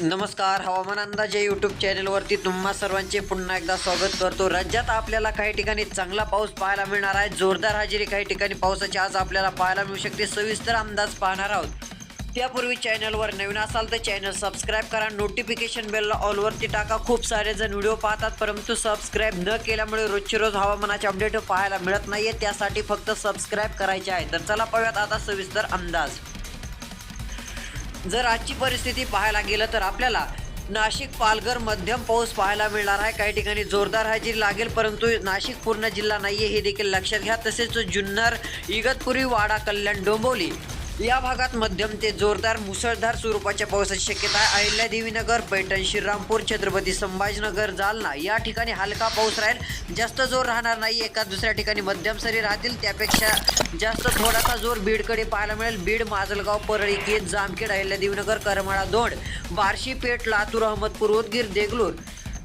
नमस्कार हवामान अंदाज या यूट्यूब चॅनलवरती तुम्हा सर्वांचे पुन्हा एकदा स्वागत करतो. राज्यात आपल्याला काही ठिकाणी चांगला पाऊस पाहायला मिळणार आहे. जोरदार हजेरी काही ठिकाणी पावसाची आज आपल्याला पाहायला मिळू शकते. सविस्तर अंदाज पाहणार आहोत. त्यापूर्वी चॅनलवर नवीन असाल तर चॅनल सबस्क्राईब करा. नोटिफिकेशन बेलला ऑलवरती टाका. खूप सारे जण व्हिडिओ पाहतात परंतु सबस्क्राईब न केल्यामुळे रोजची रोज हवामानाचे अपडेट पाहायला मिळत नाहीये. त्यासाठी फक्त सबस्क्राईब करायचे आहे. तर चला पाहूयात आता सविस्तर अंदाज. जर आजची परिस्थिती पाहायला गेलं तर आपल्याला नाशिक पालघर मध्यम पाऊस पाहायला मिळणार आहे. काही ठिकाणी जोरदार हजेरी लागेल परंतु नाशिक पूर्ण जिल्हा नाही आहे हे देखील लक्षात घ्या. तसेच जुन्नर इगतपुरी वाडा कल्याण डोंबवली या भागात मध्यम ते जोरदार मुसळधार स्वरूपाच्या पावसाची शक्यता आहे. अहिल्यादेवीनगर पैठण श्रीरामपूर छत्रपती संभाजीनगर जालना या ठिकाणी हलका पाऊस राहील. जास्त जोर राहणार नाही. एका दुसऱ्या ठिकाणी मध्यम सरी राहतील. त्यापेक्षा जास्त थोडासा जोर बीडकडे पाहायला मिळेल. बीड माजलगाव परळी केत जामखेड अहिल्यादेवीनगर करमाळा दोंड बार्शी पेठ लातूर अहमदपूर उदगीर देगलूर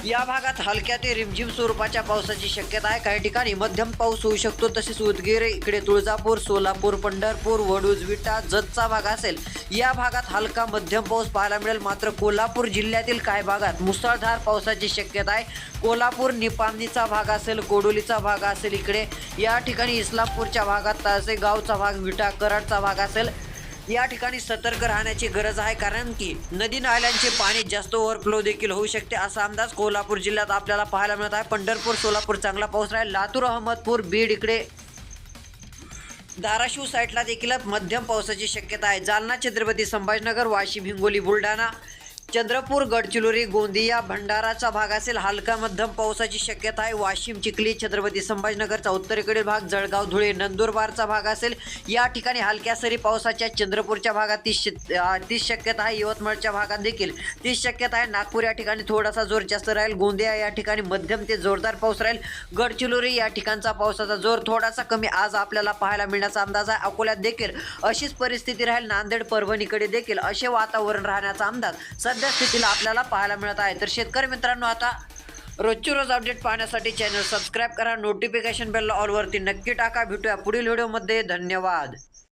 या भागात हलक्या ते रिमझिम स्वरूपाच्या पावसाची शक्यता आहे. काही ठिकाणी मध्यम पाऊस होऊ शकतो. तसेच उदगीर इकडे तुळजापूर सोलापूर पंढरपूर वडूज विटा जतचा भाग असेल. या भागात हलका मध्यम पाऊस पाहायला मिळेल. मात्र कोल्हापूर जिल्ह्यातील काही भागात मुसळधार पावसाची शक्यता आहे. कोल्हापूर निपाणीचा भाग असेल कोडोलीचा भाग असेल इकडे. या ठिकाणी इस्लामपूरच्या भागात तसे गावचा भाग विटा कराडचा भाग असेल. या ठिकाणी सतर्क राहण्याची गरज आहे कारण की नदी नाल्यांचे पाणी जास्त ओव्हरफ्लो देखील होऊ शकते असा अंदाज कोल्हापूर जिल्ह्यात आपल्याला पाहायला मिळत आहे. पंढरपूर सोलापूर चांगला पाऊस राहील. लातूर अहमदपूर बीड इकडे धाराशिव साईडला देखील मध्यम पावसाची शक्यता आहे. जालना छत्रपती संभाजीनगर वाशिम हिंगोली बुलढाणा चंद्रपूर गडचिरोली गोंदिया भंडाराचा भाग असेल हलका मध्यम पावसाची शक्यता आहे. वाशिम चिखली छत्रपती संभाजीनगरचा उत्तरेकडील भाग जळगाव धुळे नंदुरबारचा भाग असेल. या ठिकाणी हलक्या सरी पावसाच्या चंद्रपूरच्या भागात तीस श- तीस शक्यता आहे. यवतमाळच्या भागात देखील तीस शक्यता आहे. नागपूर या ठिकाणी थोडासा जोर जास्त राहील. गोंदिया या ठिकाणी मध्यम ते जोरदार पाऊस राहील. गडचिरोली या ठिकाणचा पावसाचा जोर थोडासा कमी आज आपल्याला पाहायला मिळण्याचा अंदाज आहे. अकोल्यात देखील अशीच परिस्थिती राहील. नांदेड परभणीकडे देखील असे वातावरण राहण्याचा अंदाज सध्या स्थितीला आपल्याला पाहायला मिळत आहे. तर शेतकरी मित्रांनो आता रोजची रोज अपडेट पाहण्यासाठी चॅनल सबस्क्राईब करा. नोटिफिकेशन बेल ऑलवरती नक्की टाका. भेटूया पुढील व्हिडिओमध्ये धन्यवाद.